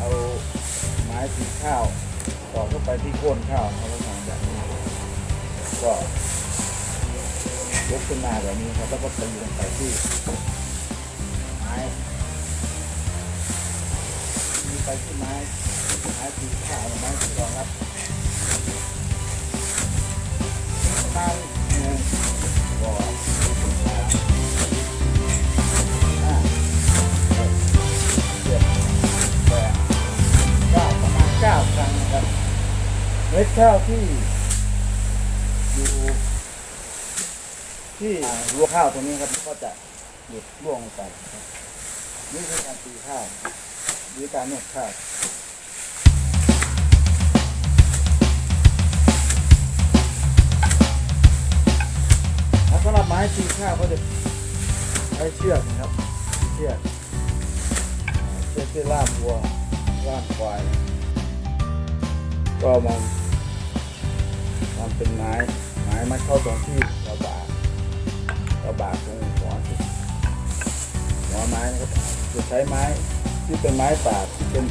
เอาไม้ตีข้าวต่อเข้าไปที่โคนข้าวเขาต้องแบบนี้ก็ยกขึ้นมาแบบนี้ครับแล้วก็ตีลงไปที่ไม้ตีไปที่ไม้ไม้ตีข้าวไม้ที่รองรับประมาณ ม็ดข้าวที่อยู่ที่รัวข้าวตรงนี้ครับก็จะหยุดร่วงลงไปนี่คือการตีข้าวหรือการนวดข้าวแล้วสำหรับไม้ตีข้าวก็จะใช้เชือกนะครับเชือกเชือกที่ล่ามวัวล่ามควายก็มัน เป็นไม้ไม้มัดเข้าตรงที่เราบากเราบากตรงหัวที่หัวไม้นะครับจะใช้ไม้ที่เป็นไม้ป่าที่เป็น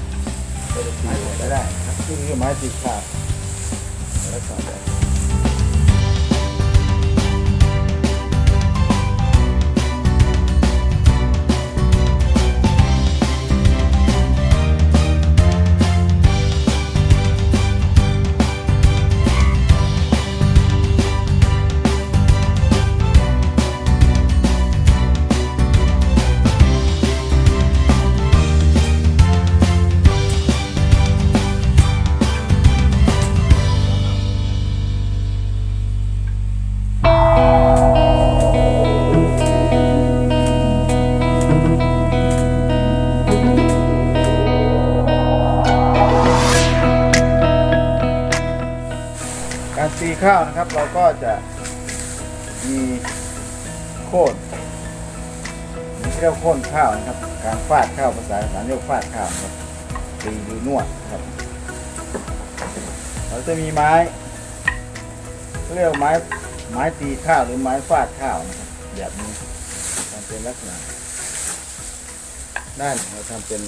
ไม้หัวได้ได้ครับที่คือไม้ตีข้าวลักษณะแบบ ข้าวนะครับ เราก็จะมีโค่นนี่เรียกว่าโค่นข้าวนะครับ การฟาดข้าวภาษาอีสานเรียกว่าฟาดข้าวครับตีหรือนวดครับ เราจะมีไม้เรียกว่าไม้ไม้ตีข้าวหรือไม้ฟาดข้าวนะครับแบบนี้ทำเป็นลักษณะด้านเราทำเป็น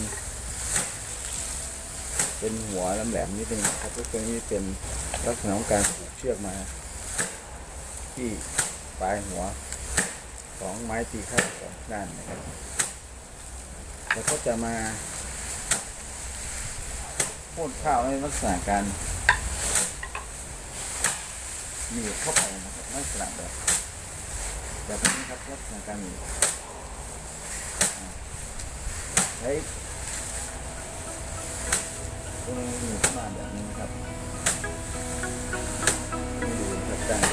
เป็นหัวแหลมนิดนึงนครับก็ตัวนี้เป็นลักษณะของการผูกเชือกมา ที่ปลายหัวของไม้ตีข้าวสองด้านนะครับแล้วก็จะมาโค่นข้าวในลักษณะการหนีบเข้าไปนะครับลักษณะแบบแบบนี้ครับลักษณะการหนีบใช้ ตรงนี้หนีบเข้ามาแบบนี้ครับดูนะครับการ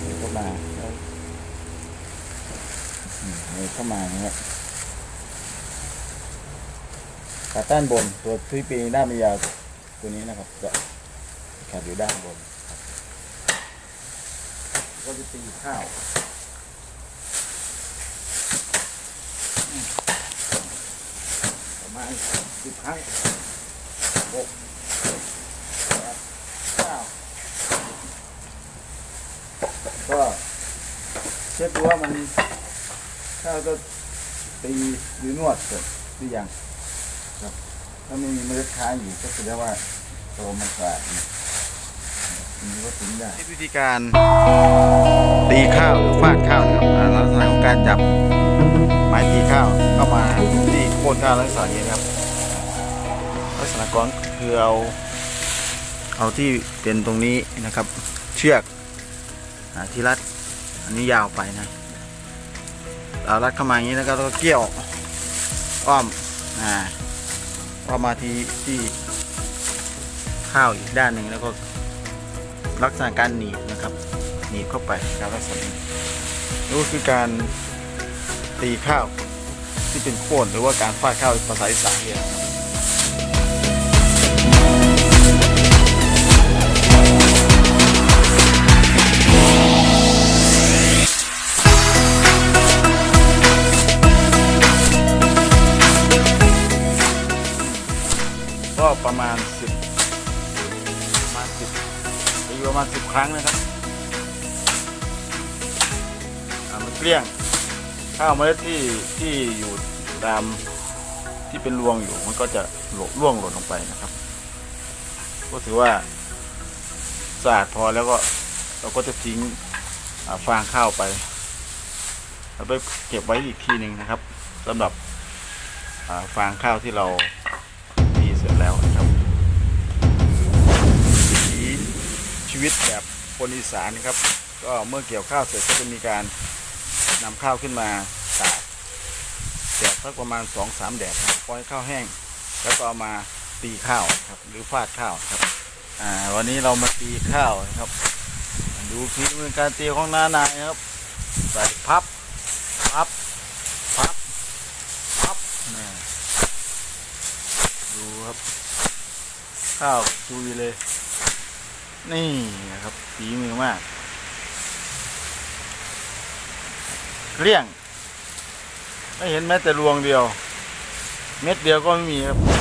หนีบเข้ามาแล้วนีบเข้ามานะครับขาด้านบนตัวที่ปีด้าม่ยาวตัวนี้นะครับ จะขาดอยู่ด้านบนครับก็จะตีข้าว ประ มาสิบครั้งหกแปดเก้าก็เช็คดูว่ามันถ้าเราจะตีหรือนวดเสร็จหรือยังครับถ้าไม่มีเมล็ดค้างอยู่ก็แสดงว่าโตมันสะอาดนี่ก็ถึงได้วิธีการตีข้าวหรือฟาดข้าวนะครับลักษณะของการจับ ที่โคนข้าวลักษณะนี้นะครับ ลักษณะก้อนคือเอาเอาที่เป็นตรงนี้นะครับ เชือกอที่รัดอันนี้ยาวไปนะเรารัดเข้ามาอย่างนี้แล้วก็แล้วก็เกี่ยวอ้อมอ่าอ้อมมาที่ที่ข้าวอีกด้านหนึ่งแล้วก็ลักษณะการหนีบนะครับ หนีบเข้าไปครับลักษณะนี้นี่ก็คือการตีข้าว ที่เป็นโค่นหรือว่าการฟาดข้าวภาษาอีสานเนี่ยก็ประมาณสิบประมาณสิบตีประมาณสิบครั้งนะครับอ่ามันเกลี้ยง ข้าวเมล็ดที่ที่อยู่ตามที่เป็นรวงอยู่มันก็จะหลงร่วงหล่นลงไปนะครับ ก็ถือว่าสะอาดพอแล้วก็เราก็จะทิ้งฟางข้าวไปแล้วไปเก็บไว้อีกทีหนึ่งนะครับสำหรับฟางข้าวที่เราตีเสร็จแล้วนะครับวิถีชีวิตแบบคนอีสานนะครับ ก็เมื่อเกี่ยวข้าวเสร็จก็จะมีการ นำข้าวขึ้นมาตากแดดสักประมาณสองสามแดดครับปล่อยข้าวแห้ง แล้วก็เอามาตีข้าวครับ หรือฟาดข้าวครับ อ่า วันนี้เรามาตีข้าวครับ ดูฝีมือการตีของนานายนครับ ใส่พับพับพับพับนี่ดูครับ ข้าวจุยเลย นี่นะครับฝีมือมาก เกลี้ยง ไม่เห็นแม้แต่รวงเดียว เม็ดเดียวก็ไม่มีครับ